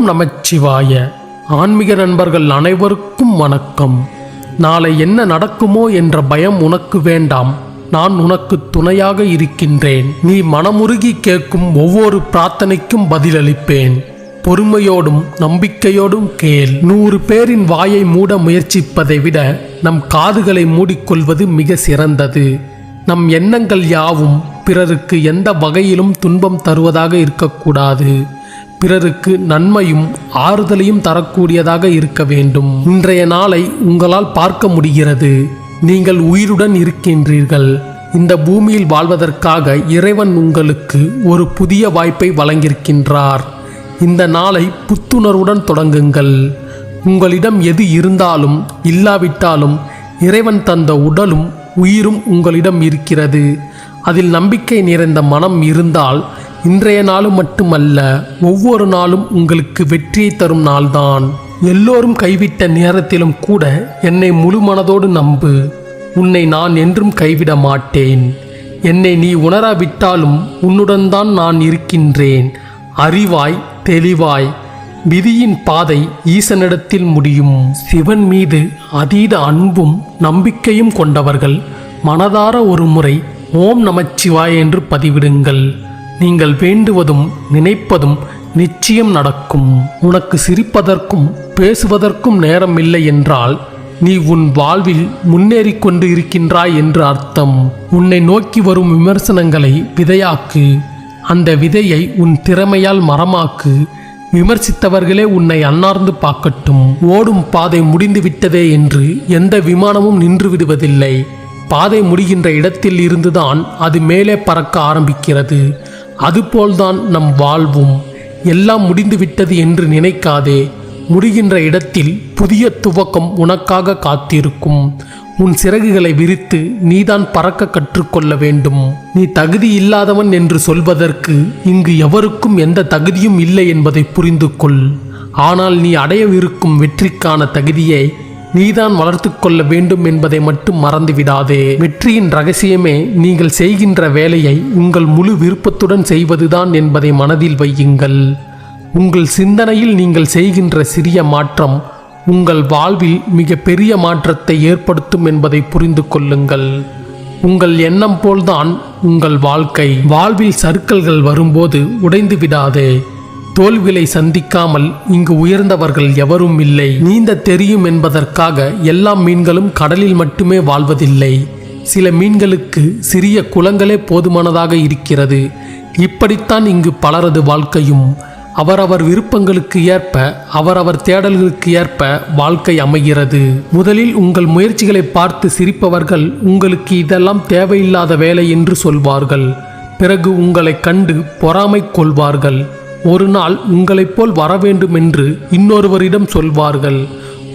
ஓம் நமச்சிவாய. ஆன்மீக நண்பர்கள் அனைவருக்கும் வணக்கம். நாளை என்ன நடக்குமோ என்ற பயம் உனக்கு வேண்டாம். நான் உனக்கு துணையாக இருக்கின்றேன். நீ மனமுருகி கேட்கும் ஒவ்வொரு பிரார்த்தனைக்கும் பதிலளிப்பேன். பொறுமையோடும் நம்பிக்கையோடும் கேள். நூறு பேரின் வாயை மூட முயற்சிப்பதை விட நம் காதுகளை மூடிக்கொள்வது மிக சிறந்தது. நம் எண்ணங்கள் யாவும் பிறருக்கு எந்த வகையிலும் துன்பம் தருவதாக இருக்கக்கூடாது. பிறருக்கு நன்மையும் ஆறுதலையும் தரக்கூடியதாக இருக்க வேண்டும். இன்றைய நாளை உங்களால் பார்க்க முடிகிறது. நீங்கள் உயிருடன் இருக்கின்றீர்கள். இந்த பூமியில் வாழ்வதற்காக இறைவன் உங்களுக்கு ஒரு புதிய வாய்ப்பை வழங்கியிருக்கின்றார். இந்த நாளை புத்துணர்வுடன் தொடங்குங்கள். உங்களிடம் எது இருந்தாலும் இல்லாவிட்டாலும் இறைவன் தந்த உடலும் உயிரும் உங்களிடம் இருக்கிறது. அதில் நம்பிக்கை நிறைந்த மனம் இருந்தால் இன்றைய நாளும் மட்டுமல்ல ஒவ்வொரு நாளும் உங்களுக்கு வெற்றியை தரும் நாள்தான். எல்லோரும் கைவிட்ட நேரத்திலும் கூட என்னை முழு மனதோடு நம்பு. உன்னை நான் என்றும் கைவிட மாட்டேன். என்னை நீ உணராவிட்டாலும் உன்னுடன் தான் நான் இருக்கின்றேன். அறிவாய் தெளிவாய் விதியின் பாதை ஈசனிடத்தில் முடியும். சிவன் மீது அதீத அன்பும் நம்பிக்கையும் கொண்டவர்கள் மனதார ஒரு முறை ஓம் நமச்சிவாய் என்று பதிவிடுங்கள். நீங்கள் வேண்டுவதும் நினைப்பதும் நிச்சயம் நடக்கும். உனக்கு சிரிப்பதற்கும் பேசுவதற்கும் நேரம் இல்லை என்றால் நீ உன் வாழ்வில் முன்னேறி கொண்டு இருக்கின்றாய் என்று அர்த்தம். உன்னை நோக்கி வரும் விமர்சனங்களை விதையாக்கு. அந்த விதையை உன் திறமையால் மரமாக்கு. விமர்சித்தவர்களே உன்னை அன்னார்ந்து பார்க்கட்டும். ஓடும் பாதை முடிந்து விட்டதே என்று எந்த விமானமும் நின்று விடுவதில்லை. பாதை முடிகின்ற இடத்தில் இருந்துதான் அது மேலே பறக்க ஆரம்பிக்கிறது. அதுபோல்தான் நம் வாழ்வும். எல்லாம் முடிந்துவிட்டது என்று நினைக்காதே. முடிகின்ற இடத்தில் புதிய துவக்கம் உனக்காக காத்திருக்கும். உன் சிறகுகளை விரித்து நீதான் பறக்க கற்றுக்கொள்ள வேண்டும். நீ தகுதி இல்லாதவன் என்று சொல்வதற்கு இங்கு எவருக்கும் எந்த தகுதியும் இல்லை என்பதை புரிந்து கொள் ஆனால் நீ அடையவிருக்கும் வெற்றிக்கான தகுதியை நீதான் வளர்த்து கொள்ள வேண்டும் என்பதை மட்டும் மறந்துவிடாதே வெற்றியின் ரகசியமே நீங்கள் செய்கின்ற வேலையை உங்கள் முழு விருப்பத்துடன் செய்வதுதான் என்பதை மனதில் வையுங்கள். உங்கள் சிந்தனையில் நீங்கள் செய்கின்ற சிறிய மாற்றம் உங்கள் வாழ்வில் மிக பெரிய மாற்றத்தை ஏற்படுத்தும் என்பதை புரிந்து கொள்ளுங்கள். உங்கள் எண்ணம் போல்தான் உங்கள் வாழ்க்கை. வாழ்வில் சறுக்கல்கள் வரும்போது உடைந்து விடாதே. தோல்விகளை சந்திக்காமல் இங்கு உயர்ந்தவர்கள் எவரும் இல்லை. நீந்த தெரியும் என்பதற்காக எல்லா மீன்களும் கடலில் மட்டுமே வாழ்வதில்லை. சில மீன்களுக்கு சிறிய குளங்களே போதுமானதாக இருக்கிறது. இப்படித்தான் இங்கு பலரது வாழ்க்கையும். அவரவர் விருப்பங்களுக்கு ஏற்ப அவரவர் தேடல்களுக்கு ஏற்ப வாழ்க்கை அமைகிறது. முதலில் உங்கள் முயற்சிகளை பார்த்து சிரிப்பவர்கள் உங்களுக்கு இதெல்லாம் தேவையில்லாத வேலை என்று சொல்வார்கள். பிறகு உங்களை கண்டு பொறாமை கொள்வார்கள். ஒரு நாள் உங்களைப் போல் வரவேண்டுமென்று இன்னொருவரிடம் சொல்வார்கள்.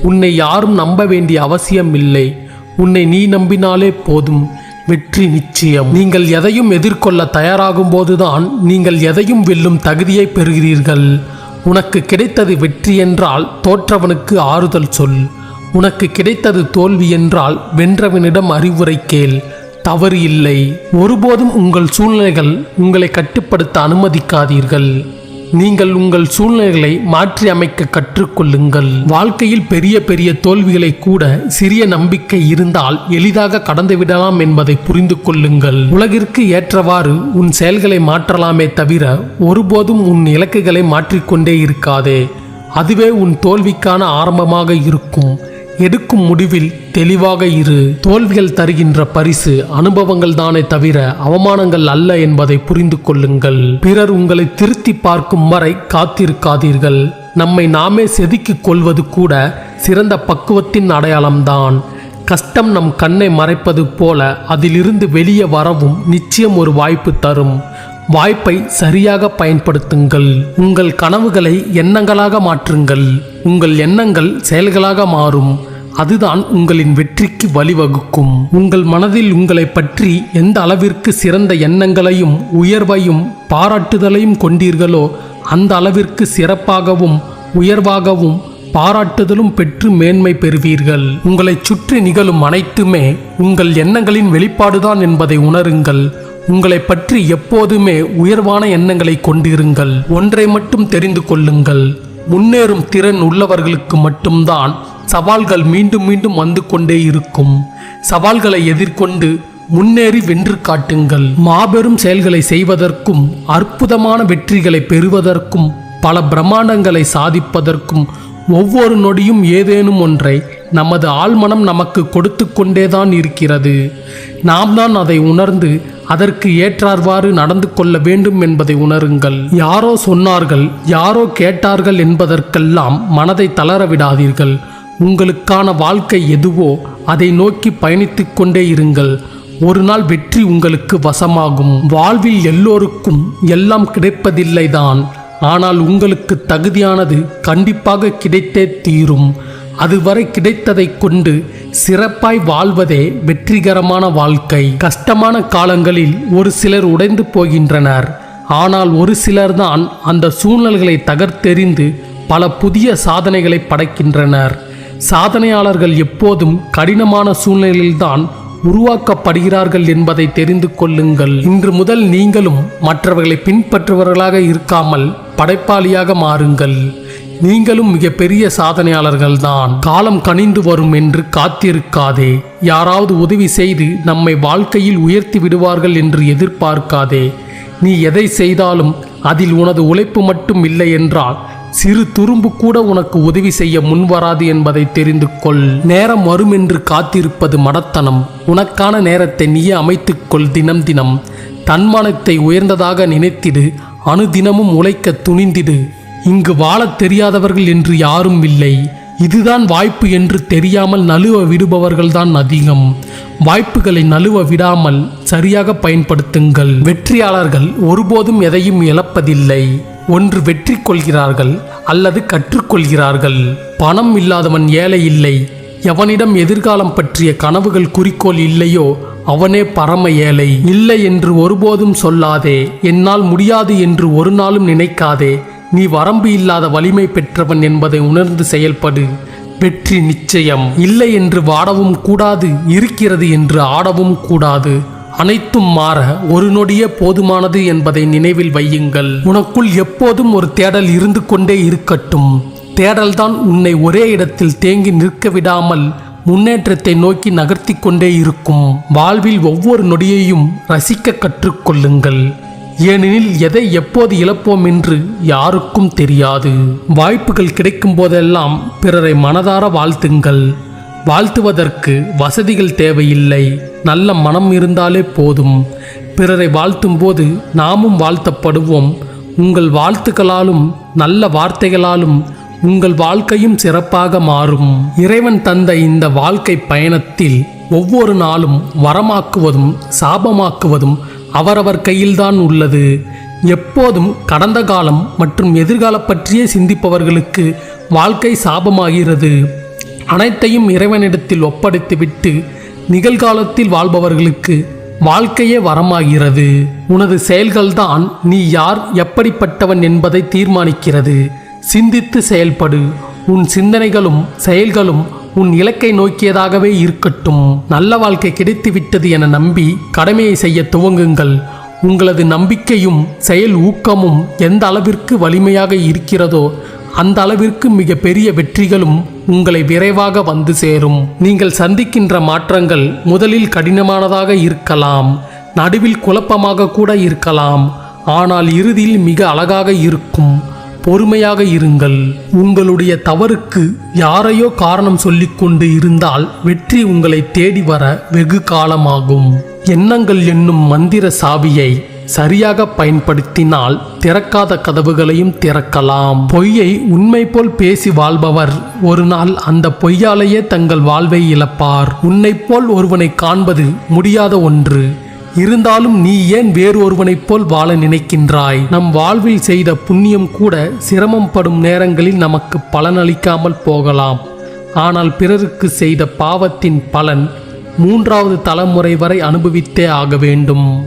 உன்னை யாரும் நம்ப வேண்டிய அவசியம் இல்லை. உன்னை நீ நம்பினாலே போதும். வெற்றி நிச்சயம். நீங்கள் எதையும் எதிர்கொள்ள தயாராகும் போதுதான் நீங்கள் எதையும் வெல்லும் தகுதியை பெறுகிறீர்கள். உனக்கு கிடைத்தது வெற்றி என்றால் தோற்றவனுக்கு ஆறுதல் சொல். உனக்கு கிடைத்தது தோல்வி என்றால் வென்றவனிடம் அறிவுரை கேள். தவறு இல்லை. ஒருபோதும் உங்கள் சூழ்நிலைகள் உங்களை கட்டுப்படுத்த அனுமதிக்காதீர்கள். நீங்கள் உங்கள் சூழ்நிலைகளை மாற்றி அமைக்க கற்றுக்கொள்ளுங்கள். வாழ்க்கையில் பெரிய பெரிய தோல்விகளை கூட சிறிய நம்பிக்கை இருந்தால் எளிதாக கடந்துவிடலாம் என்பதை புரிந்து கொள்ளுங்கள். உலகிற்கு ஏற்றவாறு உன் செயல்களை மாற்றலாமே தவிர ஒருபோதும் உன் இலக்குகளை மாற்றிக்கொண்டே இருக்காதே. அதுவே உன் தோல்விக்கான ஆரம்பமாக இருக்கும். எடுக்கும் முடிவில் தெளிவாக இரு. தோல்விகள் தருகின்ற பரிசு அனுபவங்கள் தானே தவிர அவமானங்கள் அல்ல என்பதை புரிந்து கொள்ளுங்கள். பிறர் உங்களை திருத்தி பார்க்கும் வரை காத்திருக்காதீர்கள். நம்மை நாமே செதுக்கிக் கொள்வது கூட சிறந்த பக்குவத்தின் அடையாளம்தான். கஷ்டம் நம் கண்ணை மறைப்பது போல அதிலிருந்து வெளியே வரவும் நிச்சயம் ஒரு வாய்ப்பு தரும். வாய்ப்பை சரியாக பயன்படுத்துங்கள். உங்கள் கனவுகளை எண்ணங்களாக மாற்றுங்கள். உங்கள் எண்ணங்கள் செயல்களாக மாறும். அதுதான் உங்களின் வெற்றிக்கு வழிவகுக்கும். உங்கள் மனதில் உங்களை பற்றி எந்த அளவிற்கு சிறந்த எண்ணங்களையும் உயர்வையும் பாராட்டுதலையும் கொண்டீர்களோ அந்த அளவிற்கு சிறப்பாகவும் உயர்வாகவும் பாராட்டுதலும் பெற்று மேன்மை பெறுவீர்கள். உங்களைச் சுற்றி நிகழும் அனைத்துமே உங்கள் எண்ணங்களின் வெளிப்பாடுதான் என்பதை உணருங்கள். உங்களை பற்றி எப்போதுமே உயர்வான எண்ணங்களை கொண்டிருங்கள். ஒன்றை மட்டும் தெரிந்து கொள்ளுங்கள். முன்னேறும் திறன் உள்ளவர்களுக்கு மட்டும்தான் சவால்கள் மீண்டும் மீண்டும் வந்து கொண்டே இருக்கும். சவால்களை எதிர்கொண்டு முன்னேறி வென்று காட்டுங்கள். மாபெரும் செயல்களை செய்வதற்கும் அற்புதமான வெற்றிகளை பெறுவதற்கும் பல பிரம்மாண்டங்களை சாதிப்பதற்கும் ஒவ்வொரு நொடியும் ஏதேனும் ஒன்றை நமது ஆழ்மனம் நமக்கு கொடுத்து கொண்டேதான் இருக்கிறது. நாம் தான் அதை உணர்ந்து அதற்கு ஏற்றார்வாறு நடந்து கொள்ள வேண்டும் என்பதை உணருங்கள். யாரோ சொன்னார்கள் யாரோ கேட்டார்கள் என்பதற்கெல்லாம் மனதை தளர விடாதீர்கள். உங்களுக்கான வாழ்க்கை எதுவோ அதை நோக்கி பயணித்துக் கொண்டே இருங்கள். ஒரு நாள் வெற்றி உங்களுக்கு வசமாகும். வாழ்வில் எல்லோருக்கும் எல்லாம் கிடைப்பதில்லைதான். ஆனால் உங்களுக்கு தகுதியானது கண்டிப்பாக கிடைத்தே தீரும். அதுவரை கிடைத்ததைக் கொண்டு சிறப்பாய் வாழ்வதே வெற்றிகரமான வாழ்க்கை. கஷ்டமான காலங்களில் ஒரு சிலர் உடைந்து போகின்றனர். ஆனால் ஒரு சிலர்தான் அந்த சூழ்நிலைகளை தகர்த்தெறிந்து பல புதிய சாதனைகளை படைக்கின்றனர். சாதனையாளர்கள் எப்போதும் கடினமான சூழ்நிலையில்தான் உருவாக்கப்படுகிறார்கள் என்பதை தெரிந்து கொள்ளுங்கள். இன்று முதல் நீங்களும் மற்றவர்களை பின்பற்றுபவர்களாக இருக்காமல் படைப்பாளியாக மாறுங்கள். நீங்களும் மிகப்பெரிய சாதனையாளர்கள்தான். காலம் கனிந்து வரும் என்று காத்திருக்காதே. யாராவது உதவி செய்து நம்மை வாழ்க்கையில் உயர்த்தி விடுவார்கள் என்று எதிர்பார்க்காதே. நீ எதை செய்தாலும் அதில் உனது உழைப்பு மட்டும் இல்லை என்றால் சிறு துரும்பு கூட உனக்கு உதவி செய்ய முன்வராது என்பதை தெரிந்து கொள். நேரம் வரும் என்று காத்திருப்பது மடத்தனம். உனக்கான நேரத்தை நீயே அமைத்துக்கொள் தினம் தினம். தன்மானத்தை உயர்ந்ததாக நினைத்திடு அணுதினமும் உழைக்க துணிந்திடு. இங்கு வாழத் தெரியாதவர்கள் என்று யாரும் இல்லை. இதுதான் வாய்ப்பு என்று தெரியாமல் நழுவ விடுபவர்கள்தான் அதிகம். வாய்ப்புகளை நழுவ விடாமல் சரியாக பயன்படுத்துங்கள். வெற்றியாளர்கள் ஒருபோதும் எதையும் இழப்பதில்லை. ஒன்று வெற்றி கொள்கிறார்கள் அல்லது கற்றுக்கொள்கிறார்கள் பணம் இல்லாதவன் ஏழை இல்லை. எவனிடம் எதிர்காலம் பற்றிய கனவுகள் குறிக்கோள் இல்லையோ அவனே பரம ஏழை. இல்லை என்று ஒருபோதும் சொல்லாதே. என்னால் முடியாது என்று ஒரு நாளும் நினைக்காதே. நீ வரம்பு இல்லாத வலிமை பெற்றவன் என்பதை உணர்ந்து செயல்படு. வெற்றி நிச்சயம். இல்லை என்று வாடவும் கூடாது இருக்கிறது என்று ஆடவும் கூடாது. அனைத்தும் மாற ஒரு நொடியே போதுமானது என்பதை நினைவில் வையுங்கள். உனக்குள் எப்போதும் ஒரு தேடல் இருந்து கொண்டே இருக்கட்டும். தேடல்தான் உன்னை ஒரே இடத்தில் தேங்கி நிற்க விடாமல் முன்னேற்றத்தை நோக்கி நகர்த்தி கொண்டே இருக்கும். வாழ்வில் ஒவ்வொரு நொடியையும் ரசிக்க கற்றுக்கொள்ளுங்கள் ஏனெனில் எதை எப்போது இழப்போம் என்று யாருக்கும் தெரியாது. வாய்ப்புகள் கிடைக்கும் போதெல்லாம் பிறரை மனதார வாழ்த்துங்கள். வாழ்த்துவதற்கு வசதிகள் தேவையில்லை. நல்ல மனம் இருந்தாலே போதும். பிறரை வாழ்த்தும் போது நாமும் வாழ்த்தப்படுவோம். உங்கள் வாழ்த்துக்களாலும் நல்ல வார்த்தைகளாலும் உங்கள் வாழ்க்கையும் சிறப்பாக மாறும். இறைவன் தந்த இந்த வாழ்க்கை பயணத்தில் ஒவ்வொரு நாளும் வரமாக்குவதும் சாபமாக்குவதும் அவரவர் கையில்தான் உள்ளது. எப்போதும் கடந்த காலம் மற்றும் எதிர்காலம் பற்றியே சிந்திப்பவர்களுக்கு வாழ்க்கை சாபமாகிறது. அனைத்தையும் இறைவனிடத்தில் ஒப்படைத்துவிட்டு நிகழ்காலத்தில் வாழ்பவர்களுக்கு வாழ்க்கையே வரமாகிறது. உனது செயல்கள்தான் நீ யார் எப்படிப்பட்டவன் என்பதை தீர்மானிக்கிறது. சிந்தித்து செயல்படு. உன் சிந்தனைகளும் செயல்களும் உன் இலக்கை நோக்கியதாகவே இருக்கட்டும். நல்ல வாழ்க்கை கிடைத்துவிட்டது என நம்பி கடமையை செய்ய துவங்குங்கள். உங்களது நம்பிக்கையும் செயல் ஊக்கமும் எந்த அளவிற்கு வலிமையாக இருக்கிறதோ அந்த அளவிற்கு மிக பெரிய வெற்றிகளும் உங்களை விரைவாக வந்து சேரும். நீங்கள் சந்திக்கின்ற மாற்றங்கள் முதலில் கடினமானதாக இருக்கலாம். நடுவில் குழப்பமாக கூட இருக்கலாம். ஆனால் இறுதியில் மிக அழகாக இருக்கும். பொறுமையாக இருங்கள். உங்களுடைய தவறுக்கு யாரையோ காரணம் சொல்லிக்கொண்டு இருந்தால் வெற்றி உங்களை தேடி வர வெகு காலமாகும். எண்ணங்கள் என்னும் மந்திர சாவியை சரியாக பயன்படுத்தினால் திறக்காத கதவுகளையும் திறக்கலாம். பொய்யை உண்மை போல் பேசி வாழ்பவர் ஒரு நாள் அந்த பொய்யாலேயே தங்கள் வாழ்வை இழப்பார். உன்னைப் போல் ஒருவனை காண்பது முடியாத ஒன்று. இருந்தாலும் நீ ஏன் வேறு ஒருவனைப் போல் வாழ நினைக்கின்றாய்? நம் வாழ்வில் செய்த புண்ணியம் கூட சிரமம் படும் நேரங்களில் நமக்கு பலனளிக்காமல் போகலாம். ஆனால் பிறருக்கு செய்த பாவத்தின் பலன் மூன்றாவது தலைமுறை வரை அனுபவித்தே ஆக வேண்டும்.